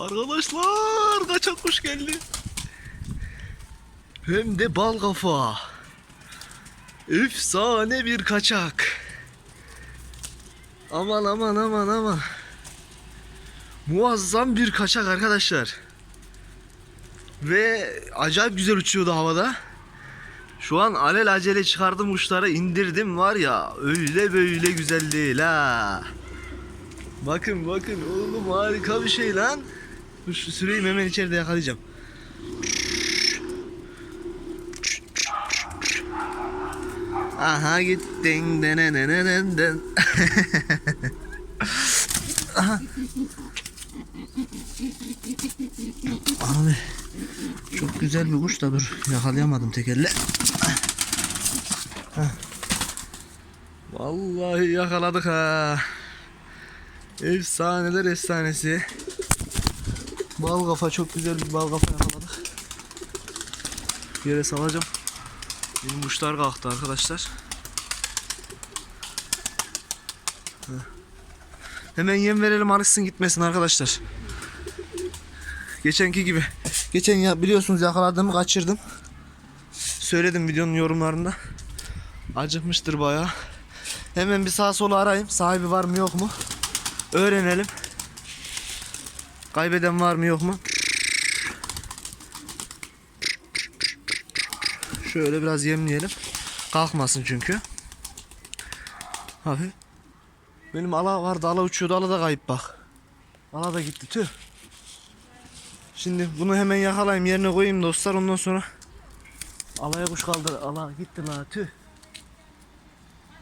Arkadaşlar kaçak kuş geldi. Hem de bal kafa. Efsane bir kaçak. Aman aman aman aman. Muazzam bir kaçak arkadaşlar. Ve acayip güzel uçuyordu havada. Şu an alel acele çıkardım uçları indirdim var ya öyle böyle güzel değil ha. Bakın bakın oğlum harika bir şey lan. Süreyim hemen içeride yakalayacağım. Aha gittin denenenenen. Aha. Abi çok güzel bir kuş da dur yakalayamadım tek elle. Hah. Vallahi yakaladık ha. Efsaneler efsanesi. Bal kafa çok güzel bir bal kafa yakaladık. Yere salacağım. Benim kuşlar kalktı arkadaşlar. Hemen yem verelim alışsın gitmesin arkadaşlar. Geçenki gibi. Geçen ya biliyorsunuz yakaladığımı kaçırdım. Söyledim videonun yorumlarında. Acıkmıştır bayağı. Hemen bir sağa sola arayayım. Sahibi var mı yok mu? Öğrenelim. Kaybeden var mı yok mu? Şöyle biraz yemleyelim. Kalkmasın çünkü. Hafif. Benim ala vardı ala uçuyordu ala da kayıp bak. Ala da gitti tüh. Şimdi bunu hemen yakalayayım yerine koyayım dostlar ondan sonra Alaya kuş kaldı ala gitti la tüh.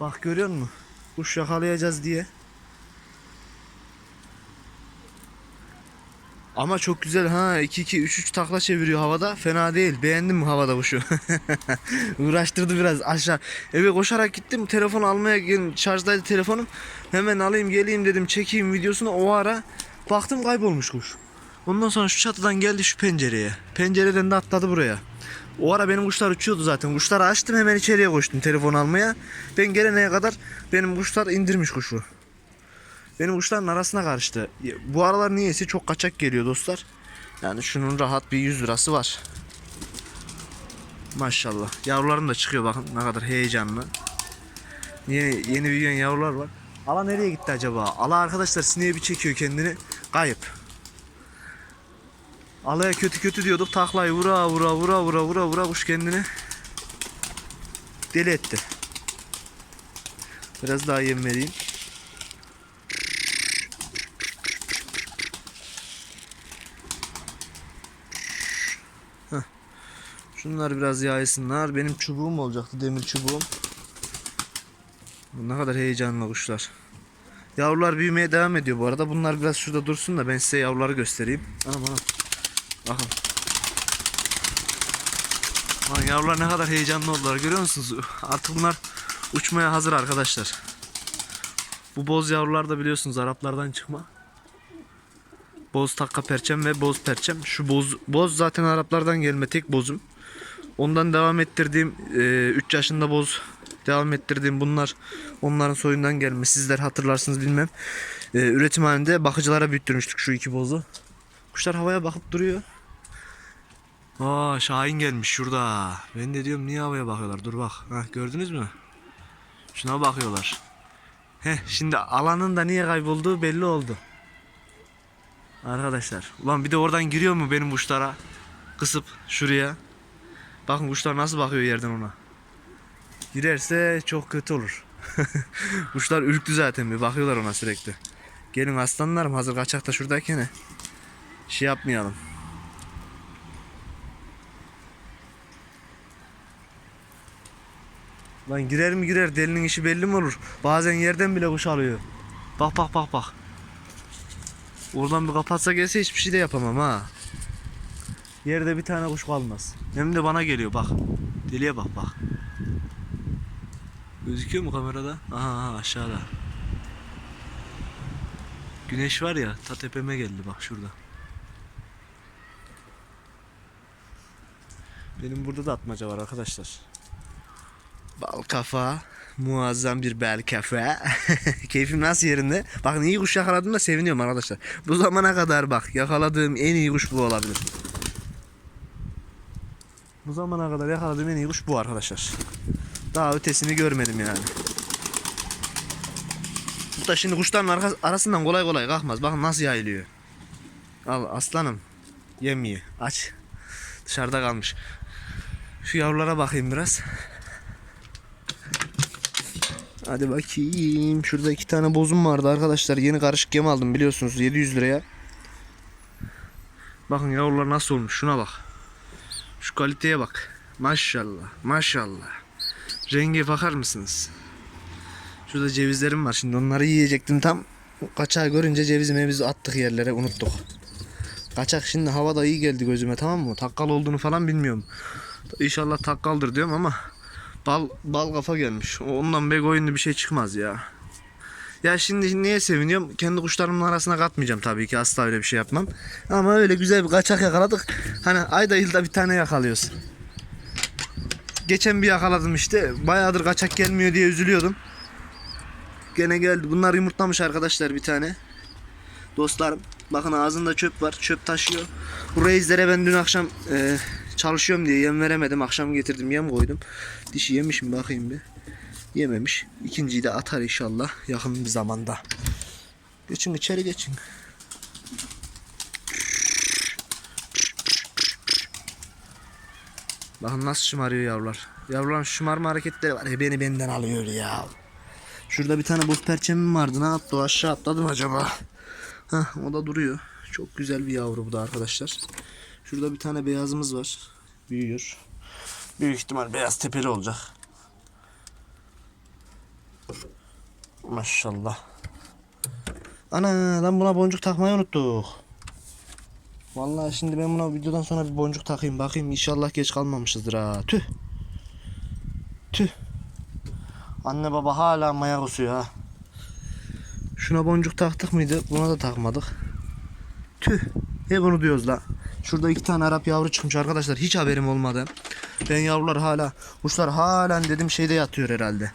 Bak görüyor musun? Kuş yakalayacağız diye. Ama çok güzel ha 2 2 3 3 takla çeviriyor havada. Fena değil. Beğendim mi havada kuşu? Uğraştırdı biraz aşağı. Eve koşarak gittim. Telefon almaya. Şarjdaydı telefonum. Hemen alayım geleyim dedim. Çekeyim videosunu. O ara baktım kaybolmuş kuş. Ondan sonra şu çatıdan geldi şu pencereye. Pencereden de atladı buraya. O ara benim kuşlar uçuyordu zaten. Kuşları açtım hemen içeriye koştum telefon almaya. Ben gelene kadar benim kuşlar indirmiş kuşu. Benim kuşların arasına karıştı. Bu aralar niyeyse çok kaçak geliyor dostlar. Yani şunun rahat bir 100 lirası var. Maşallah. Yavrularım da çıkıyor bakın ne kadar heyecanlı. Yeni, yeni büyüyen yavrular var. Ala nereye gitti acaba? Ala arkadaşlar sineğe bir çekiyor kendini. Kayıp. Alaya kötü kötü diyorduk. Taklayı vura vura vura vura vura vura kuş kendini deli etti. Biraz daha yem. Şunlar biraz yaysınlar. Benim çubuğum olacaktı. Demir çubuğum. Ne kadar heyecanlı kuşlar. Yavrular büyümeye devam ediyor bu arada. Bunlar biraz şurada dursun da ben size yavruları göstereyim. Anam anam. Bakın. Lan yavrular ne kadar heyecanlı oldular görüyor musunuz? Artık bunlar uçmaya hazır arkadaşlar. Bu boz yavrular da biliyorsunuz Araplardan çıkma. Boz takka perçem ve boz perçem. Şu boz boz zaten Araplardan gelme tek bozum. Ondan devam ettirdiğim 3 yaşında boz devam ettirdiğim bunlar onların soyundan gelme. Sizler hatırlarsınız bilmem. E, üretim halinde bakıcılara büyüttürmüştük şu iki bozu. Kuşlar havaya bakıp duruyor. Aa Şahin gelmiş şurada. Ben de diyorum niye havaya bakıyorlar? Dur bak. Heh, gördünüz mü? Şuna bakıyorlar. Heh, şimdi alanın da niye kaybolduğu belli oldu. Arkadaşlar. Ulan bir de oradan giriyor mu benim kuşlara? Kısıp şuraya. Bakın kuşlar nasıl bakıyor yerden ona. Girerse çok kötü olur. kuşlar ürktü zaten bir bakıyorlar ona sürekli. Gelin aslanlarım hazır kaçak da şuradayken şey yapmayalım. Lan girer mi girer delinin işi belli mi olur? Bazen yerden bile kuş alıyor. Bak bak bak bak. Oradan bir kapatsa gelse hiçbir şey de yapamam ha. Yerde bir tane kuş kalmaz. Hem de bana geliyor bak. Deliye bak bak. Gözüküyor mu kamerada? Aha, aha aşağıda. Güneş var ya ta tepeme geldi bak şurada. Benim burada da atmaca var arkadaşlar. Bal kafa. Muazzam bir bel kafa. Keyfim nasıl yerinde? Bakın iyi kuş yakaladım da seviniyorum arkadaşlar. Bu zamana kadar bak yakaladığım en iyi kuş bu olabilir. Bu zamana kadar yakaladığım en iyi kuş bu arkadaşlar. Daha ötesini görmedim yani. Bu da şimdi kuşların arasından kolay kolay kalkmaz. Bakın nasıl yayılıyor. Al aslanım. Yemiyor. Aç. Dışarıda kalmış. Şu yavrulara bakayım biraz. Hadi bakayım. Şurada iki tane bozum vardı arkadaşlar. Yeni karışık yem aldım biliyorsunuz 700 liraya. Bakın yavrular nasıl olmuş. Şuna bak. Şu kaliteye bak. Maşallah. Maşallah. Renge bakar mısınız? Şurada cevizlerim var. Şimdi onları yiyecektim tam. Kaçağı görünce cevizi mevizi attık yerlere unuttuk. Kaçak şimdi havada iyi geldi gözüme tamam mı? Takkal olduğunu falan bilmiyorum. İnşallah takkaldır diyorum ama bal bal kafa gelmiş. Ondan bek oyunlu bir şey çıkmaz ya. Ya şimdi niye seviniyorum? Kendi kuşlarımın arasına katmayacağım tabii ki. Asla öyle bir şey yapmam. Ama öyle güzel bir kaçak yakaladık. Hani ayda yılda bir tane yakalıyoruz. Geçen bir yakaladım işte. Bayağıdır kaçak gelmiyor diye üzülüyordum. Gene geldi. Bunlar yumurtlamış arkadaşlar bir tane. Dostlarım. Bakın ağzında çöp var. Çöp taşıyor. Bu reizlere ben dün akşam e, çalışıyorum diye yem veremedim. Akşam getirdim yem koydum. Dişi yemiş mi bakayım bir. Yememiş. İkinciyi de atar inşallah yakın bir zamanda. Geçin içeri geçin. Bakın nasıl şımarıyor yavrular. Yavruların şımarma hareketleri var. ya, beni benden alıyor ya. Şurada bir tane buz perçemim vardı. Ne yaptı o aşağı atladı mı acaba? Heh, o da duruyor. Çok güzel bir yavru bu da arkadaşlar. Şurada bir tane beyazımız var. Büyüyor. Büyük ihtimal beyaz tepeli olacak. Maşallah. Ana lan buna boncuk takmayı unuttuk. Vallahi şimdi ben buna videodan sonra bir boncuk takayım bakayım inşallah geç kalmamışızdır ha. Tüh. Tüh. Anne baba hala maya kusuyor ha. Şuna boncuk taktık mıydı? Buna da takmadık. Tüh. Hep bunu diyoruz la. Şurada iki tane Arap yavru çıkmış arkadaşlar. Hiç haberim olmadı. Ben yavrular hala, kuşlar halen dedim şeyde yatıyor herhalde.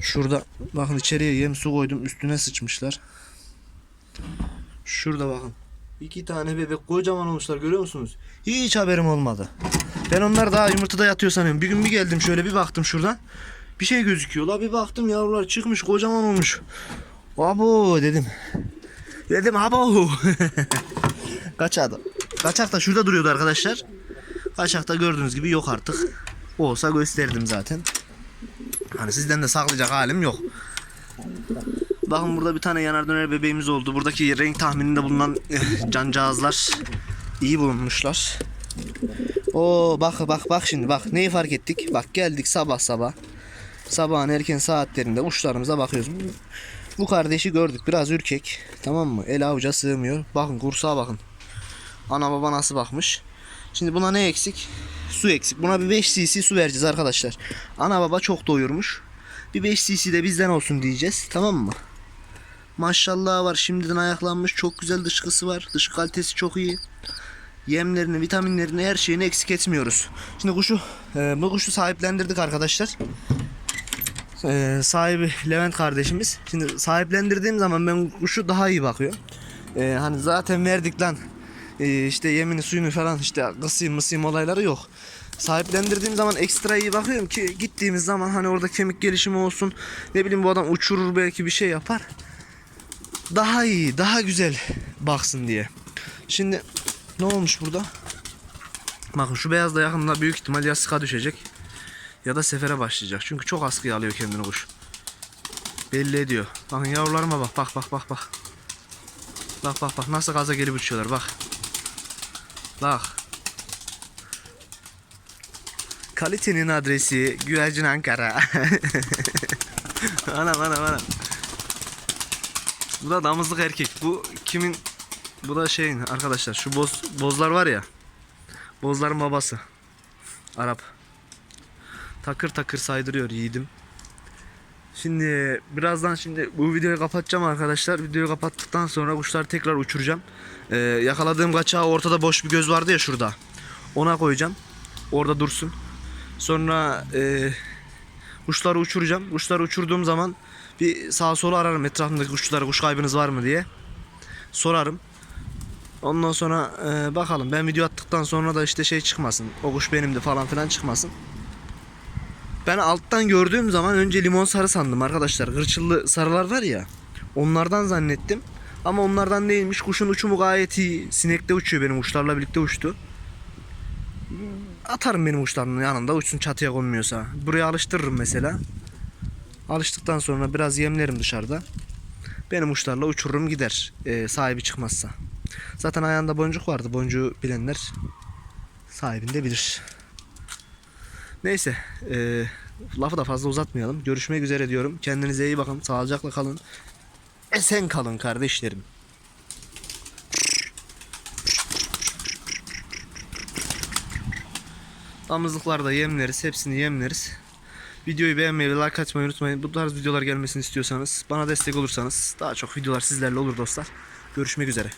Şurada bakın içeriye yem su koydum. Üstüne sıçmışlar. Şurada bakın. İki tane bebek kocaman olmuşlar görüyor musunuz? Hiç haberim olmadı. Ben onlar daha yumurtada yatıyor sanıyorum. Bir gün bir geldim şöyle bir baktım şuradan. Bir şey gözüküyor. La bir baktım yavrular çıkmış kocaman olmuş. Abo dedim. Dedim abo. Kaçak da. Kaçak da şurada duruyordu arkadaşlar. Kaçak da gördüğünüz gibi yok artık. Olsa gösterdim zaten. Hani sizden de saklayacak halim yok. Bakın burada bir tane yanar döner bebeğimiz oldu. Buradaki renk tahmininde bulunan eh, cancağızlar iyi bulunmuşlar. Oo bak bak bak şimdi bak neyi fark ettik? Bak geldik sabah sabah. Sabahın erken saatlerinde uçlarımıza bakıyoruz. Bu kardeşi gördük biraz ürkek. Tamam mı? El avuca sığmıyor. Bakın kursağa bakın. Ana baba nasıl bakmış. Şimdi buna ne eksik? Su eksik. Buna bir 5 cc su vereceğiz arkadaşlar. Ana baba çok doyurmuş. Bir 5 cc de bizden olsun diyeceğiz. Tamam mı? Maşallah var. Şimdiden ayaklanmış. Çok güzel dışkısı var. Dış kalitesi çok iyi. Yemlerini, vitaminlerini, her şeyini eksik etmiyoruz. Şimdi kuşu, e, bu kuşu sahiplendirdik arkadaşlar. E, sahibi Levent kardeşimiz. Şimdi sahiplendirdiğim zaman ben kuşu daha iyi bakıyor. E, hani zaten verdik lan. E, işte yemini suyunu falan işte kısayım mısayım olayları yok. Sahiplendirdiğim zaman ekstra iyi bakıyorum ki gittiğimiz zaman hani orada kemik gelişimi olsun. Ne bileyim bu adam uçurur belki bir şey yapar. Daha iyi, daha güzel baksın diye. Şimdi ne olmuş burada? Bakın şu beyaz da yakında büyük ihtimal ya sıka düşecek ya da sefere başlayacak. Çünkü çok askıya alıyor kendini kuş. Belli ediyor. Bakın yavrularıma bak bak bak bak bak. Bak bak bak nasıl gaza gelip uçuyorlar bak. Bak. Kalitenin adresi Güvercin Ankara. anam anam anam. Bu da damızlık erkek. Bu kimin? Bu da şeyin arkadaşlar. Şu boz bozlar var ya. Bozların babası. Arap. Takır takır saydırıyor yiğidim. Şimdi birazdan şimdi bu videoyu kapatacağım arkadaşlar. Videoyu kapattıktan sonra kuşları tekrar uçuracağım. Ee, yakaladığım kaçağı ortada boş bir göz vardı ya şurada. Ona koyacağım. Orada dursun. Sonra e, Kuşları uçuracağım. Kuşları uçurduğum zaman bir sağa sola ararım etrafımdaki kuşları kuş kaybınız var mı diye. Sorarım. Ondan sonra e, bakalım ben video attıktan sonra da işte şey çıkmasın. O kuş benimdi falan filan çıkmasın. Ben alttan gördüğüm zaman önce limon sarı sandım arkadaşlar. Hırçıllı sarılar var ya. Onlardan zannettim. Ama onlardan değilmiş. Kuşun uçumu gayet iyi. Sinekte uçuyor benim kuşlarla birlikte uçtu. Atarım benim kuşlarımın yanında uçsun çatıya konmuyorsa. Buraya alıştırırım mesela. Alıştıktan sonra biraz yemlerim dışarıda. Benim uçlarla uçururum gider. Ee, sahibi çıkmazsa. Zaten ayağında boncuk vardı. Boncuğu bilenler sahibini de bilir. Neyse. ee, lafı da fazla uzatmayalım. Görüşmek üzere diyorum. Kendinize iyi bakın. Sağlıcakla kalın. Esen kalın kardeşlerim. Damızlıklarda yemleriz. Hepsini yemleriz. Videoyu beğenmeyi ve like atmayı unutmayın. Bu tarz videolar gelmesini istiyorsanız, bana destek olursanız daha çok videolar sizlerle olur dostlar. Görüşmek üzere.